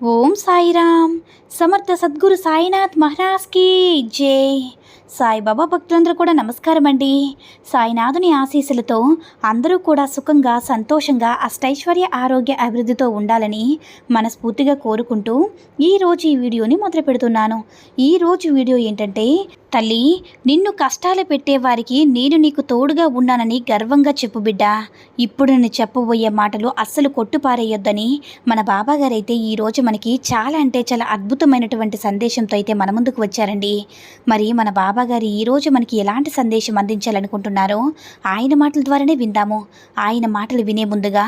ఓం సాయిరామ్. సమర్థ సద్గురు సాయినాథ్ మహారాజ్కి జై. సాయిబాబా భక్తులందరూ కూడా నమస్కారం అండి. సాయినాథుని ఆశీస్సులతో అందరూ కూడా సుఖంగా సంతోషంగా అష్టైశ్వర్య ఆరోగ్య అభివృద్ధితో ఉండాలని మనస్ఫూర్తిగా కోరుకుంటూ ఈరోజు ఈ వీడియోని మొదలు పెడుతున్నాను. ఈరోజు వీడియో ఏంటంటే తల్లి నిన్ను కష్టాలు పెట్టేవారికి నేను నీకు తోడుగా ఉన్నానని గర్వంగా చెప్పు బిడ్డ. ఇప్పుడు నేను చెప్పబోయే మాటలు అస్సలు కొట్టుపారేయొద్దని మన బాబాగారైతే ఈరోజు మనకి చాలా అంటే చాలా అద్భుతమైనటువంటి సందేశంతో అయితే మన ముందుకు వచ్చారండి. మరి మన బాబాగారు ఈరోజు మనకి ఎలాంటి సందేశం అందించాలనుకుంటున్నారో ఆయన మాటల ద్వారానే విందాము. ఆయన మాటలు వినే ముందుగా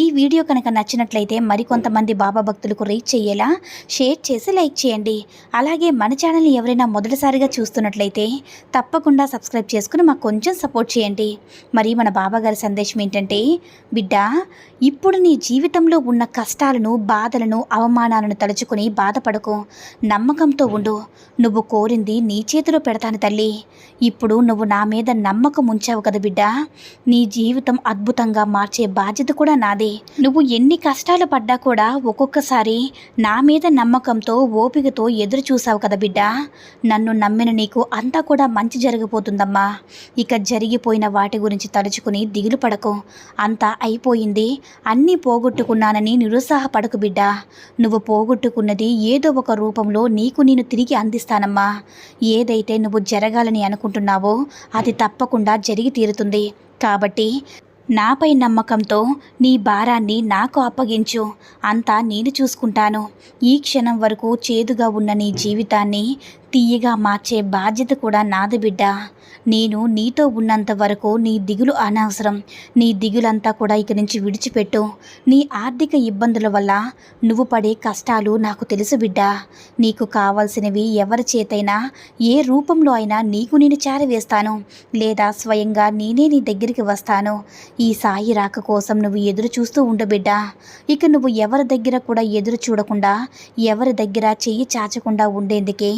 ఈ వీడియో కనుక నచ్చినట్లయితే మరికొంతమంది బాబా భక్తులకు రీచ్ చేయేలా షేర్ చేసి లైక్ చేయండి. అలాగే మన ఛానల్ని ఎవరైనా మొదటిసారిగా చూస్తున్నట్లయితే తప్పకుండా సబ్స్క్రైబ్ చేసుకుని మాకు కొంచెం సపోర్ట్ చేయండి. మరి మన బాబాగారి సందేశం ఏంటంటే బిడ్డ ఇప్పుడు నీ జీవితంలో ఉన్న కష్టాలను బాధలను అవమానాలను తలుచుకుని బాధపడకు. నమ్మకంతో ఉండు. నువ్వు కోరింది నీ చేతిలో పెడతాను తల్లి. ఇప్పుడు నువ్వు నా మీద నమ్మకం ఉంచావు కదా బిడ్డ. నీ జీవితం అద్భుతంగా మార్చే బాధ్యత కూడా నాదే. నువ్వు ఎన్ని కష్టాలు పడ్డా కూడా ఒక్కొక్కసారి నా మీద నమ్మకంతో ఓపికతో ఎదురు చూసావు కదా బిడ్డ. నన్ను నమ్మిన నీకు అంతా కూడా మంచి జరిగిపోతుందమ్మా ఇక జరిగిపోయిన వాటి గురించి తలుచుకుని దిగులు పడకు. అంతా అయిపోయింది. అన్నీ పోగొట్టుకున్నానని నిరుత్సాహపడకు బిడ్డ. నువ్వు నువ్వు పోగొట్టుకున్నది ఏదో ఒక రూపంలో నీకు నేను తిరిగి అందిస్తానమ్మా. ఏదైతే నువ్వు జరగాలని అనుకుంటున్నావో అది తప్పకుండా జరిగి తీరుతుంది. కాబట్టి నాపై నమ్మకంతో నీ భారాన్ని నాకు అప్పగించు. అంతా నేను చూసుకుంటాను. ఈ క్షణం వరకు చేదుగా ఉన్న నీ జీవితాన్ని తీయగా మార్చే బాధ్యత కూడా నాది బిడ్డ. నేను నీతో ఉన్నంత వరకు నీ దిగులు అనవసరం. నీ దిగులంతా కూడా ఇక నుంచి విడిచిపెట్టు. నీ ఆర్థిక ఇబ్బందుల వల్ల నువ్వు పడే కష్టాలు నాకు తెలుసు బిడ్డ. నీకు కావాల్సినవి ఎవరి చేతైనా ఏ రూపంలో అయినా నీకు నేను చేరవేస్తాను. లేదా స్వయంగా నేనే నీ దగ్గరికి వస్తాను. ఈ సాయి రాక కోసం నువ్వు ఎదురు చూస్తూ ఉండు బిడ్డ. ఇక నువ్వు ఎవరి దగ్గర కూడా ఎదురు చూడకుండా ఎవరి దగ్గర చెయ్యి చాచకుండా ఉండేందుకే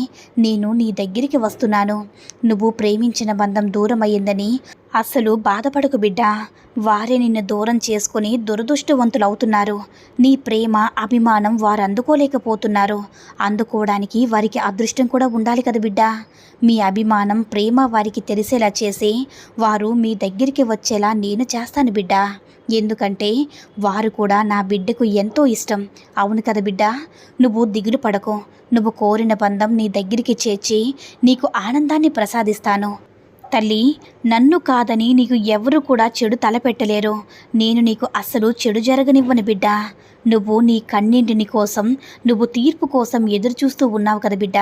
నేను నీ దగ్గరికి వస్తున్నాను. నువ్వు ప్రేమించిన బంధం దూరం అయ్యిందని అస్సలు బాధపడకు బిడ్డ. వారే నిన్ను దూరం చేసుకుని దురదృష్టవంతులవుతున్నారు. నీ ప్రేమ అభిమానం వారు అందుకోలేకపోతున్నారు అందుకోవడానికి వారికి అదృష్టం కూడా ఉండాలి కదా బిడ్డ. మీ అభిమానం ప్రేమ వారికి తెలిసేలా చేసి వారు మీ దగ్గరికి వచ్చేలా నేను చేస్తాను బిడ్డ. ఎందుకంటే వారు కూడా నా బిడ్డకు ఎంతో ఇష్టం. అవును కదా బిడ్డ. నువ్వు దిగులు పడకు. నువ్వు కోరిన బంధం నీ దగ్గరికి చేర్చి నీకు ఆనందాన్ని ప్రసాదిస్తాను. తల్లి నన్ను కాదని నీకు ఎవరు కూడా చెడు తలపెట్టలేరు. నేను నీకు అస్సలు చెడు జరగనివ్వను బిడ్డ. నువ్వు నీ కన్నింటిని కోసం నువ్వు తీర్పు కోసం ఎదురు చూస్తూ ఉన్నావు కదా బిడ్డ.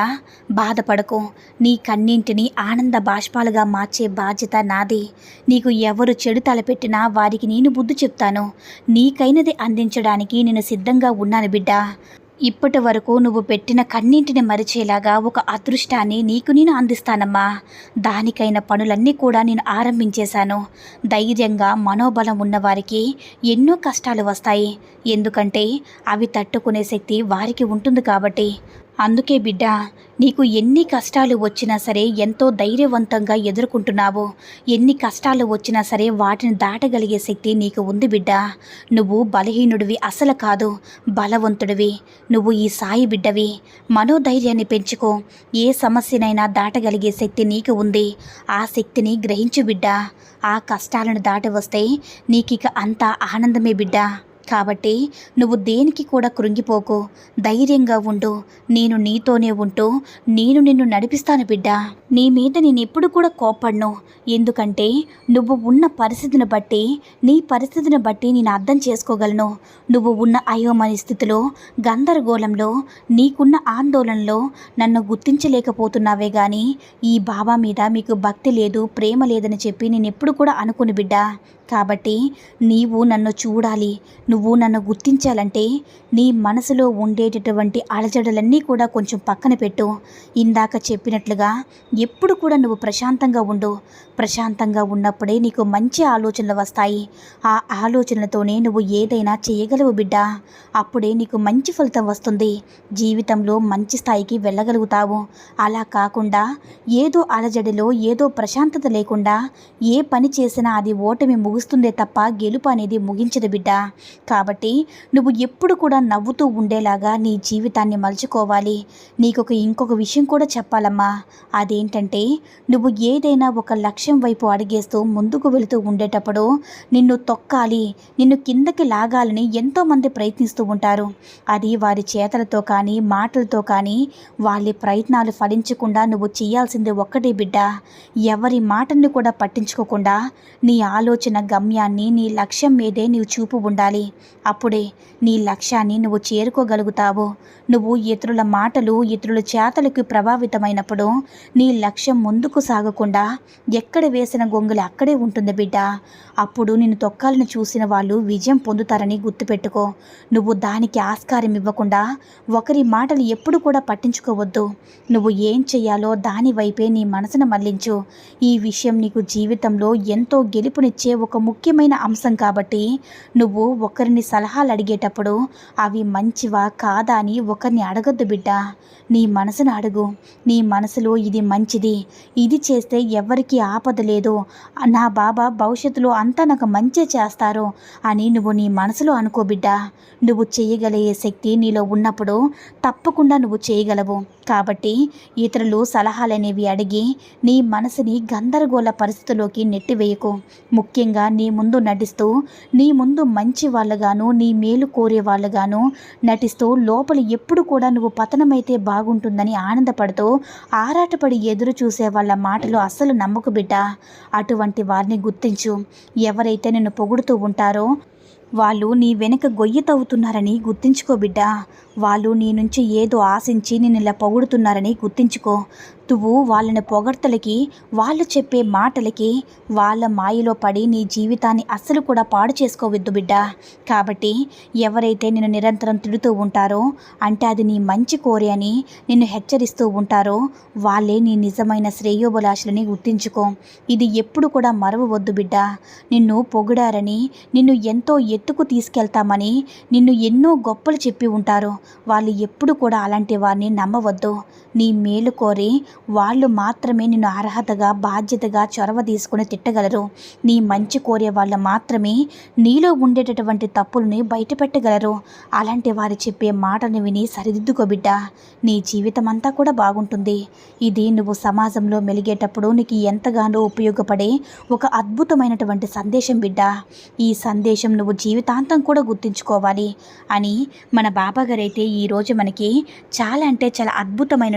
బాధపడకు. నీ కన్నింటిని ఆనంద బాష్పాలుగా మార్చే బాధ్యత నాది. నీకు ఎవరు చెడు తలపెట్టినా వారికి నేను బుద్ధి చెప్తాను. నీకైనది అందించడానికి నేను సిద్ధంగా ఉన్నాను బిడ్డ. ఇప్పటి వరకు నువ్వు పెట్టిన కన్నింటిని మరిచేలాగా ఒక అదృష్టాన్ని నీకు నేను అందిస్తానమ్మా. దానికైన పనులన్నీ కూడా నేను ఆరంభించేశాను. ధైర్యంగా మనోబలం ఉన్నవారికి ఎన్నో కష్టాలు వస్తాయి. ఎందుకంటే అవి తట్టుకునే శక్తి వారికి ఉంటుంది కాబట్టి అందుకే బిడ్డ నీకు ఎన్ని కష్టాలు వచ్చినా సరే ఎంతో ధైర్యవంతంగా ఎదుర్కొంటున్నావు. ఎన్ని కష్టాలు వచ్చినా సరే వాటిని దాటగలిగే శక్తి నీకు ఉంది బిడ్డ. నువ్వు బలహీనుడివి అసలు కాదు బలవంతుడివి. నువ్వు ఈ సాయి బిడ్డవి. మనోధైర్యాన్ని పెంచుకో. ఏ సమస్యనైనా దాటగలిగే శక్తి నీకు ఉంది. ఆ శక్తిని గ్రహించు బిడ్డ. ఆ కష్టాలను దాటి వస్తే నీకిక అంతా ఆనందమే బిడ్డ. కాబట్టి నువ్వు దేనికి కూడా కృంగిపోకు. ధైర్యంగా ఉండు. నేను నీతోనే ఉంటూ నేను నిన్ను నడిపిస్తాను బిడ్డ. నీ మీద నేను ఎప్పుడు కూడా కోపడ్ను ఎందుకంటే నువ్వు ఉన్న పరిస్థితిని బట్టి నీ పరిస్థితిని బట్టి నేను అర్థం చేసుకోగలను. నువ్వు ఉన్న అయోమయ స్థితిలో గందరగోళంలో నీకున్న ఆందోళనలో నన్ను గుర్తించలేకపోతున్నావే కానీ ఈ బాబా మీద మీకు భక్తి లేదు ప్రేమ లేదని చెప్పి నేను ఎప్పుడు కూడా అనుకుని బిడ్డ. కాబట్టి నీవు నన్ను చూడాలి. నువ్వు నన్ను గుర్తించాలంటే నీ మనసులో ఉండేటటువంటి అలజడలన్నీ కూడా కొంచెం పక్కన పెట్టు. ఇందాక చెప్పినట్లుగా ఎప్పుడు కూడా నువ్వు ప్రశాంతంగా ఉండు. ప్రశాంతంగా ఉన్నప్పుడే నీకు మంచి ఆలోచనలు వస్తాయి. ఆ ఆలోచనలతోనే నువ్వు ఏదైనా చేయగలవు బిడ్డ. అప్పుడే నీకు మంచి ఫలితం వస్తుంది. జీవితంలో మంచి స్థాయికి వెళ్ళగలుగుతావు. అలా కాకుండా ఏదో అలజడిలో ఏదో ప్రశాంతత లేకుండా ఏ పని చేసినా అది ఓటమి ముగుస్తుందే తప్ప గెలుపు అనేది ముగించదు బిడ్డ. కాబట్టి నువ్వు ఎప్పుడు కూడా నవ్వుతూ ఉండేలాగా నీ జీవితాన్ని మలుచుకోవాలి. నీకొక ఇంకొక విషయం కూడా చెప్పాలమ్మా. అదేంటంటే నువ్వు ఏదైనా ఒక లక్ష్యం వైపు అడిగేస్తూ ముందుకు వెళుతూ ఉండేటప్పుడు నిన్ను తొక్కాలి నిన్ను కిందకి లాగాలని ఎంతోమంది ప్రయత్నిస్తూ ఉంటారు. అది వారి చేతలతో కానీ మాటలతో కానీ వాళ్ళ ప్రయత్నాలు ఫలించకుండా నువ్వు చేయాల్సింది ఒక్కటే బిడ్డ. ఎవరి మాటని కూడా పట్టించుకోకుండా నీ ఆలోచన గమ్యాన్ని నీ లక్ష్యం మీదే నీవు చూపు ఉండాలి. అప్పుడే నీ లక్ష్యాన్ని నువ్వు చేరుకోగలుగుతావు. నువ్వు ఇతరుల మాటలు ఇతరుల చేతలకు ప్రభావితమైనప్పుడు నీ లక్ష్యం ముందుకు సాగకుండా ఎక్కడ వేసిన గొంగులు అక్కడే ఉంటుంది బిడ్డ. అప్పుడు నిన్ను తొక్కాలని చూసిన వాళ్ళు విజయం పొందుతారని గుర్తుపెట్టుకో. నువ్వు దానికి ఆస్కారం ఇవ్వకుండా ఒకరి మాటలు ఎప్పుడు కూడా పట్టించుకోవద్దు. నువ్వు ఏం చేయాలో దాని వైపే నీ మనసును మళ్ళించు ఈ విషయం నీకు జీవితంలో ఎంతో గెలుపునిచ్చే ఒక ముఖ్యమైన అంశం కాబట్టి నువ్వు ఒకరిని సలహాలు అడిగేటప్పుడు అవి మంచివా కాదా అని ఒకరిని అడగొద్దు బిడ్డ. నీ మనసును అడుగు. నీ మనసులో ఇది మంచిది. ఇది చేస్తే ఎవరికి ఆపద లేదు. నా బాబా భవిష్యత్తులో అంతా నాకు మంచి చేస్తారు అని నువ్వు నీ మనసులో అనుకో బిడ్డ. నువ్వు చేయగలిగే శక్తి నీలో ఉన్నప్పుడు తప్పకుండా నువ్వు చేయగలవు. కాబట్టి ఇతరులు సలహాలనేవి అడిగి నీ మనసుని గందరగోళ పరిస్థితిలోకి నెట్టివేయకు. ముఖ్యంగా నీ ముందు నటిస్తూ నీ ముందు మంచి వాళ్ళగాను నీ మేలు కోరే వాళ్ళగాను నటిస్తూ లోపల ఎప్పుడు కూడా నువ్వు పతనమైతే బాగుంటుందని ఆనందపడుతూ ఆరాటపడి ఎదురు చూసే వాళ్ళ మాటలు అస్సలు నమ్మకు బిడ్డ. అటువంటి వారిని గుర్తించు. ఎవరైతే నిన్ను పొగుడుతూ ఉంటారో వాళ్ళు నీ వెనక గొయ్యి తవ్వుతున్నారని గుర్తించుకో బిడ్డ. వాళ్ళు నీ నుంచి ఏదో ఆశించి నిన్ను ఇలా పొగుడుతున్నారని గుర్తించుకో. నువ్వు వాళ్ళని పొగడ్తలకి వాళ్ళు చెప్పే మాటలకి వాళ్ళ మాయలో పడి నీ జీవితాన్ని అస్సలు కూడా పాడు చేసుకోవద్దు బిడ్డ. కాబట్టి ఎవరైతే నిన్ను నిరంతరం తిడుతూ ఉంటారో అంటే అది నీ మంచి కోరి అని నిన్ను హెచ్చరిస్తూ ఉంటారో వాళ్ళే నీ నిజమైన శ్రేయోభిలాషులని గుర్తించుకో. ఇది ఎప్పుడు కూడా మరవవద్దు బిడ్డ. నిన్ను పొగిడారని నిన్ను ఎంతో ఎత్తుకు తీసుకెళ్తామని నిన్ను ఎన్నో గొప్పలు చెప్పి ఉంటారు. వాళ్ళు ఎప్పుడు కూడా అలాంటి వారిని నమ్మవద్దు. నీ మేలు కోరి వాళ్ళు మాత్రమే నిన్ను అర్హతగా బాధ్యతగా చొరవ తీసుకుని తిట్టగలరు. నీ మంచి కోరే వాళ్ళు మాత్రమే నీలో ఉండేటటువంటి తప్పుల్ని బయటపెట్టగలరు. అలాంటి వారు చెప్పే మాటను విని సరిదిద్దుకో బిడ్డ. నీ జీవితం అంతా కూడా బాగుంటుంది. ఇది నువ్వు సమాజంలో మెలిగేటప్పుడు నీకు ఎంతగానో ఉపయోగపడే ఒక అద్భుతమైనటువంటి సందేశం బిడ్డ. ఈ సందేశం నువ్వు జీవితాంతం కూడా గుర్తుంచుకోవాలి అని మన బాబాగారైతే ఈరోజు మనకి చాలా అంటే చాలా అద్భుతమైన